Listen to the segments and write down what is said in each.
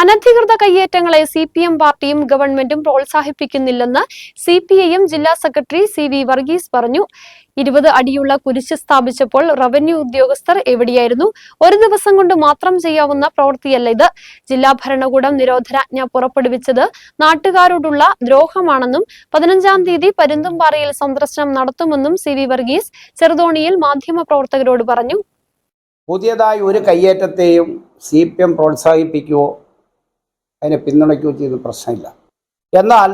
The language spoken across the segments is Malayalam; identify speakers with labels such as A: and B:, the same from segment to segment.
A: അനധികൃത കയ്യേറ്റങ്ങളെ സി പി എം പാർട്ടിയും ഗവൺമെന്റും പ്രോത്സാഹിപ്പിക്കുന്നില്ലെന്ന് സി പി ഐ എം ജില്ലാ സെക്രട്ടറി സി വി വർഗീസ് പറഞ്ഞു. ഇരുപത് അടിയുള്ള കുരിശ് സ്ഥാപിച്ചപ്പോൾ റവന്യൂ ഉദ്യോഗസ്ഥർ എവിടെയായിരുന്നു? ഒരു ദിവസം കൊണ്ട് മാത്രം ചെയ്യാവുന്ന പ്രവൃത്തിയല്ല ഇത്. ജില്ലാ ഭരണകൂടം നിരോധനാജ്ഞ പുറപ്പെടുവിച്ചത് നാട്ടുകാരോടുള്ള ദ്രോഹമാണെന്നും പതിനഞ്ചാം തീയതി പരുന്തുംപാറയിൽ സന്ദർശനം നടത്തുമെന്നും സി വി വർഗീസ് ചെറുതോണിയിൽ മാധ്യമപ്രവർത്തകരോട് പറഞ്ഞു.
B: പുതിയതായി ഒരു കയ്യേറ്റത്തെയും സി പി എം പ്രോത്സാഹിപ്പിക്കുകയോ അതിനെ പിന്തുണയ്ക്കുകയോ ചെയ്യുന്ന പ്രശ്നമില്ല. എന്നാൽ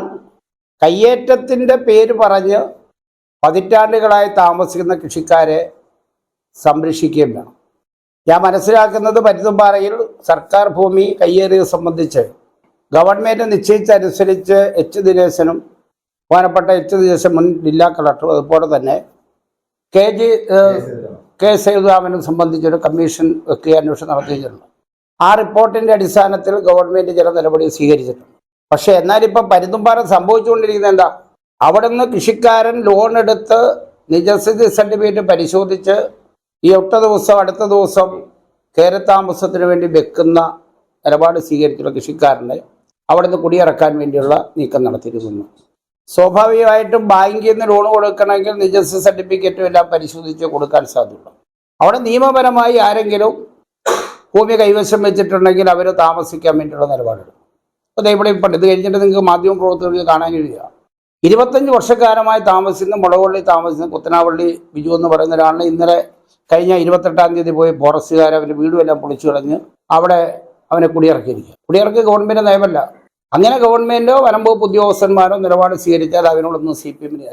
B: കയ്യേറ്റത്തിന്റെ പേര് പറഞ്ഞ് പതിറ്റാണ്ടുകളായി താമസിക്കുന്ന കൃഷിക്കാരെ സംരക്ഷിക്കുകയും വേണം. ഞാൻ മനസ്സിലാക്കുന്നത് പരുത്തുംപാറയിൽ സർക്കാർ ഭൂമി കയ്യേറിയത് സംബന്ധിച്ച് ഗവൺമെന്റ് നിശ്ചയിച്ചനുസരിച്ച് എച്ച് ദിനേശനും ബഹുമാനപ്പെട്ട എച്ച് ദിനേശൻ മുൻ ജില്ലാ കളക്ടറും അതുപോലെ തന്നെ കെ ജി കെ സേതുരാമനും സംബന്ധിച്ചൊരു കമ്മീഷൻ വെക്കുക അന്വേഷണം നടത്തിയിട്ടുണ്ട്. ആ റിപ്പോർട്ടിന്റെ അടിസ്ഥാനത്തിൽ ഗവൺമെന്റ് ചില നടപടി സ്വീകരിച്ചിട്ടുണ്ട്. പക്ഷെ എന്നാലിപ്പം പരുന്തുംപാറ സംഭവിച്ചുകൊണ്ടിരിക്കുന്നത് എന്താ? അവിടെ നിന്ന് കൃഷിക്കാരൻ ലോൺ എടുത്ത് നിജസ്ഥിതി സർട്ടിഫിക്കറ്റ് പരിശോധിച്ച് ഈ ഒട്ട ദിവസം അടുത്ത ദിവസം കയറത്താമസത്തിന് വേണ്ടി വെക്കുന്ന നിലപാട് സ്വീകരിച്ചുള്ള കൃഷിക്കാരനെ അവിടെ നിന്ന് കുടിയിറക്കാൻ വേണ്ടിയുള്ള നീക്കം നടത്തിയിരുന്നു സ്വാഭാവികമായിട്ടും ബാങ്കിൽ നിന്ന് ലോൺ കൊടുക്കണമെങ്കിൽ നിജസ്ഥിതി സർട്ടിഫിക്കറ്റും എല്ലാം പരിശോധിച്ച് കൊടുക്കാൻ സാധ്യതയുള്ളൂ അവിടെ നിയമപരമായി ആരെങ്കിലും ഭൂമി കൈവശം വെച്ചിട്ടുണ്ടെങ്കിൽ അവർ താമസിക്കാൻ വേണ്ടിയുള്ള നിലപാടെടുക്കും. അപ്പോൾ ഇവിടെ ഇപ്പം ഇത് കഴിഞ്ഞിട്ട് നിങ്ങൾക്ക് മാധ്യമ പ്രവർത്തകർക്ക് കാണാൻ കഴിയുക. ഇരുപത്തഞ്ച് വർഷക്കാലമായി താമസിക്കുന്ന മുളവള്ളി താമസിക്കുന്ന കുത്തനാവള്ളി ബിജു എന്ന് പറയുന്ന ഒരാളിനെ ഇന്നലെ കഴിഞ്ഞ ഇരുപത്തെട്ടാം തീയതി പോയി ഫോറസ്റ്റുകാർ അവന്റെ വീടുമെല്ലാം പൊളിച്ചു കളഞ്ഞ് അവിടെ അവനെ കുടിയിറക്കിയിരിക്കുക കുടിയിറക്കി ഗവൺമെന്റ് നയമല്ല. അങ്ങനെ ഗവൺമെന്റോ വനംവകുപ്പ് ഉദ്യോഗസ്ഥന്മാരോ നിലപാട് സ്വീകരിച്ചാൽ അതിനോടൊന്നും സി പി എമ്മിന്